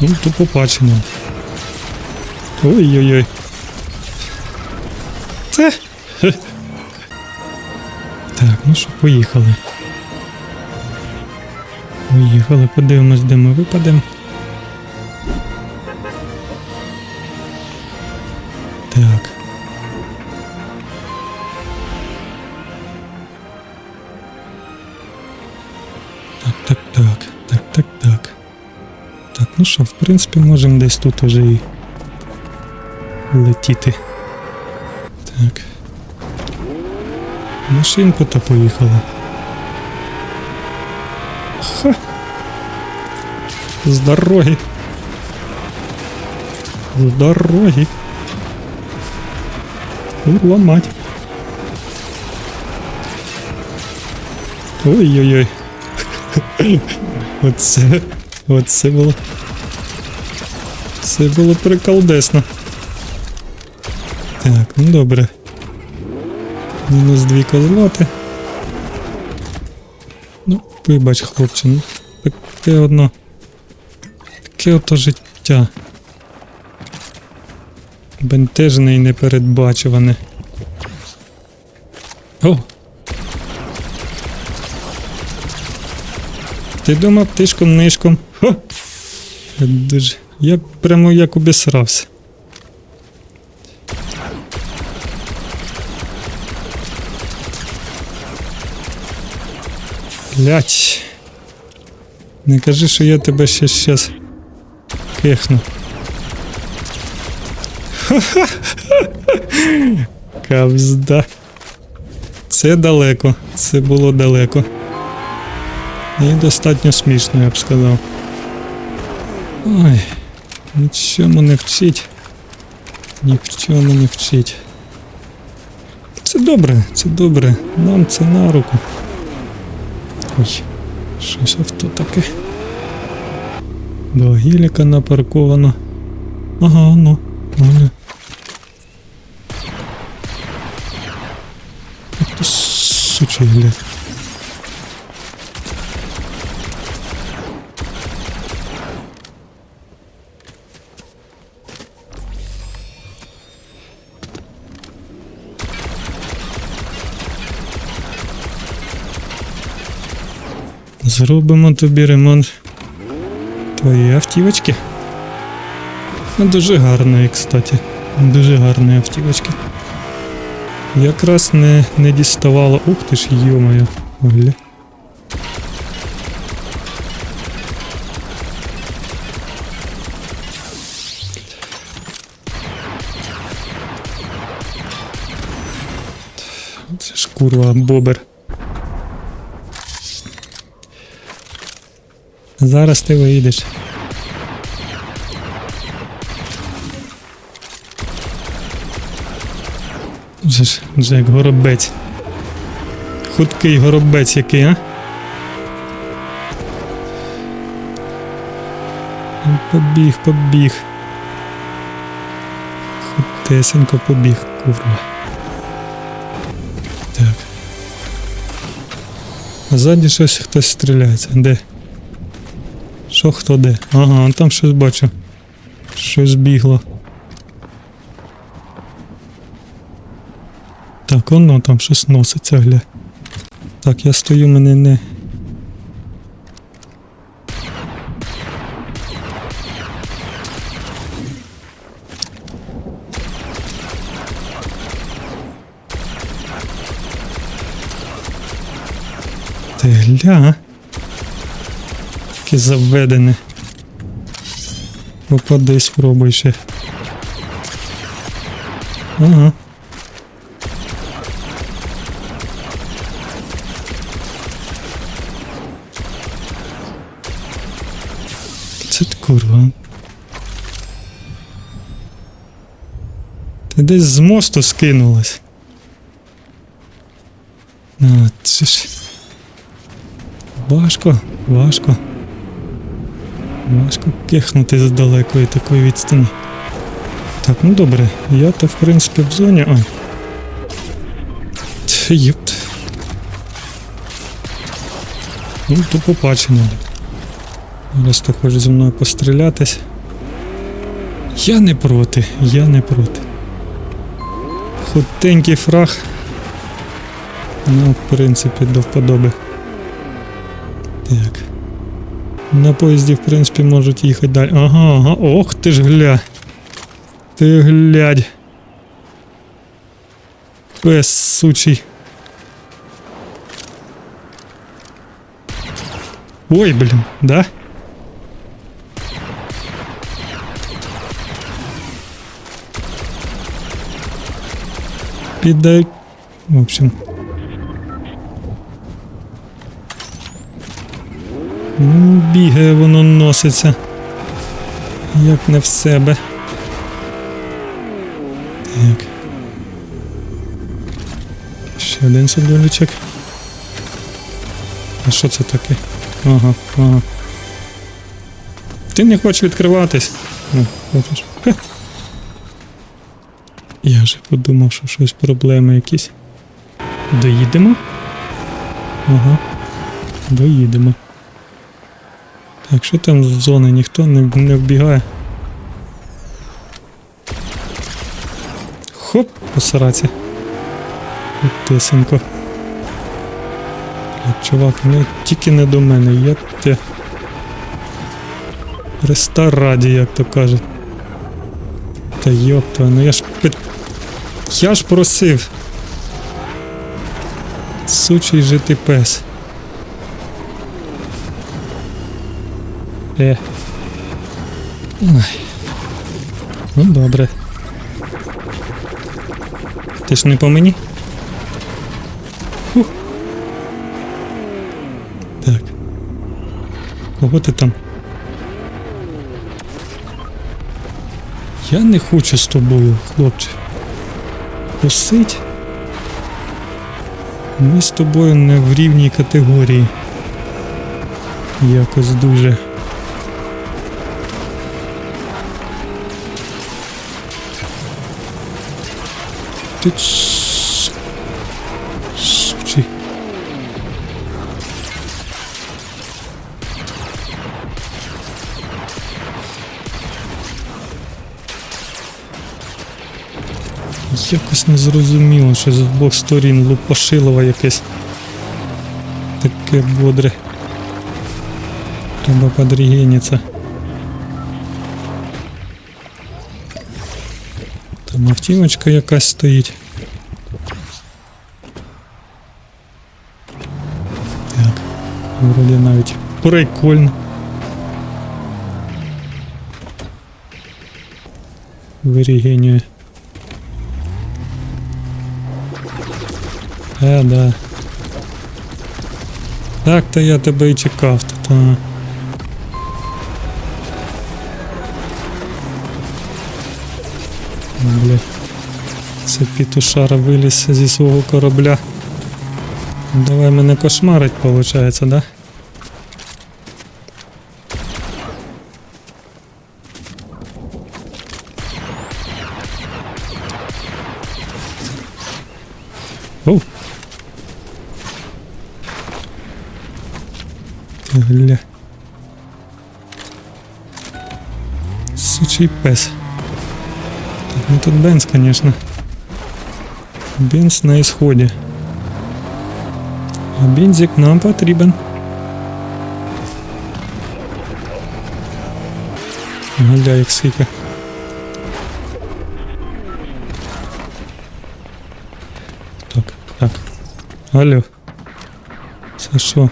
Ну, то побачимо. Ой-ой-ой. Це. Так, ну що, поїхали. Поїхали, подивимось, де ми випадемо. Ну що, в принципі, можемо десь тут уже і летіти. Так. Машинку та поїхала. Ха. З дороги. З дороги. Ламать. Ой-ой-ой. Оце. Оце було. Це було приколдесно. Так, ну добре. Мінус дві козлоти. Ну, вибач, хлопче, ну таке одно. Таке ото життя. Бентежне і непередбачуване. О! Ти думав тишком нишком. Дуже. Я прямо як обісрався. Блять. Не кажи, що я тебе ще щас кихну. Кавзда. Це далеко. Це було далеко. І достатньо смішно, я б сказав. Ой, нічому не вчить. Ні в чому не вчить. Це добре, це добре. Нам це на руку. Ой, щось авто таке. До гіліка напарковано. Ага, ну, ну. Сучий гля. Зробимо тобі ремонт твоєї автівочки. Ну, дуже гарної, кстати. Дуже гарної автівочки. Якраз не, не діставало. Ух ти ж, йомаю. Гля. Це ж курва бобер. Зараз ти виїдеш. Вже ж, вже як горобець. Худкий горобець який, а? Побіг, побіг. Худесенько побіг, курва. Так. А ззаді щось хтось стріляється. Де? Що хто де? Ага, там щось бачу. Щось бігло. Так, воно там щось носиться, гля. Так, я стою, мене не. Ти гля. Таке заведене. Попади, спробуй ще. Ага. Це т- курва. Ти десь з мосту скинулась. А, це ж. Важко, важко. Важко кихнути з далекої такої відстані. Так, ну добре, я то в принципі в зоні. Ой. Єпт. Ну, то побачимо. Раз ти хочеш зі мною пострілятись. Я не проти, я не проти. Худенький фраг. Ну, в принципі, до вподоби. Так. На поїзді, в принципі, можуть їхати далі. Ага, ага. Ох ти ж гля. Ти глядь. Пес сучий. Ой, блін, да? Піддай. В общем. Бігає воно носиться. Як не в себе. Так. Ще один садолічок. А що це таке? Ага, ага. Ти не хочеш відкриватись? Ну, хочеш. Я вже подумав, що щось проблеми якісь. Доїдемо? Ага. Доїдемо. Так, що там з зони? Ніхто не, не вбігає. Хоп, посраці. Тисенько. Чувак, ну тільки не до мене, я те. Христа раді, як то кажуть. Та йопта, ну я ж. Я ж просив. Сучий жити пес. Е. Ой. Ну добре. Ти ж не по мені? Фух. Так. Кого ти там? Я не хочу з тобою, хлопче. Посить. Ми з тобою не в рівній категорії. Якось дуже. С- сучий. Якось не зрозуміло, що з двох сторін лупашилова якесь. Таке бодре. Треба подрігениться. Там автівочка якась стоїть. Так, вроді навіть прикольно. Вирігенює. Е, да. Так, то я тебе і чекав тут. Це пітушара виліз зі свого корабля. Давай мене кошмарить, получається, да? Оу. Гля. Сучий пес. Ну тут Бенз, конечно. Бенз на исходе. А бензик нам потрібен. Гля, як скільки. Так, так. Алло. Це?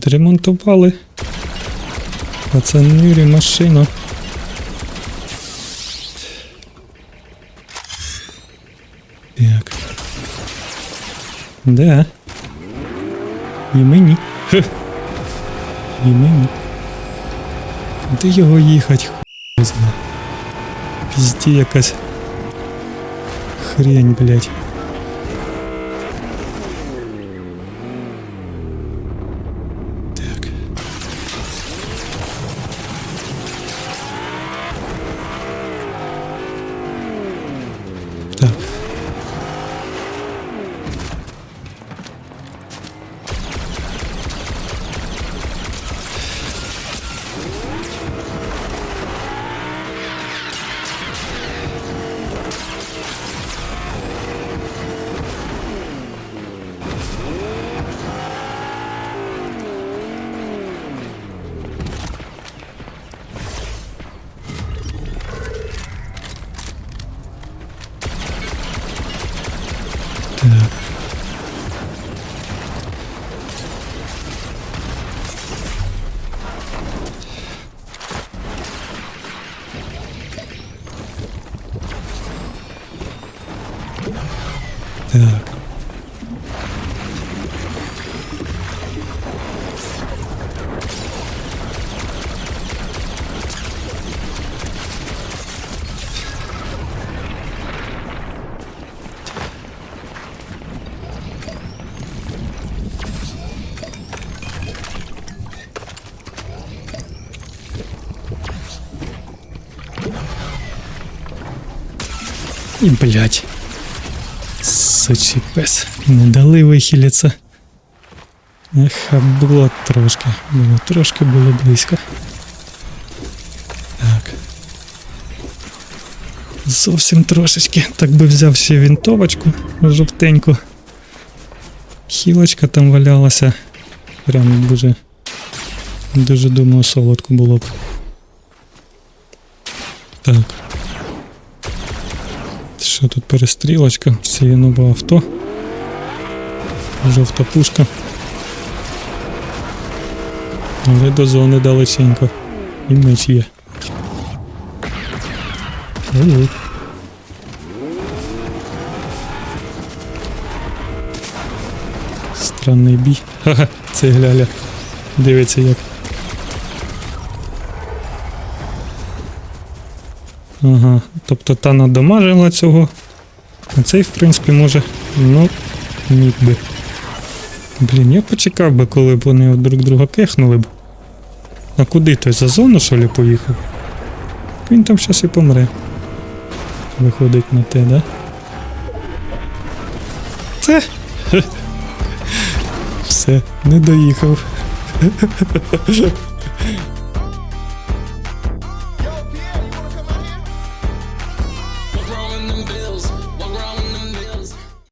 Відремонтували. Пацанюрі машину. Так. Да. І мені. І мені. Де його їхать? Хуй знає. Пізді якась. Хрень, блядь. Tá. Так. И, блядь. Сучий пес. Не дали вихиліться. Ех, а було трошки. Було трошки було близько. Так. Зовсім трошечки. Так би взяв ще вінтовочку жовтеньку. Хілочка там валялася. Прям дуже. Дуже думаю, солодко було б. Так. Що тут перестрілочка? Це є нове авто. Жовта пушка. Але до зони далеченько. І меч є. Странний бій. Ха-ха, це гляля. Дивиться як. Ага, тобто та надамажила цього. А цей, в принципі, може. Ну, міг би. Блін, я почекав би, коли б вони друг друга кехнули б. А куди той за зону, що ли, поїхав? Він там щас і помре. Виходить на те, да? Це. Все, не доїхав.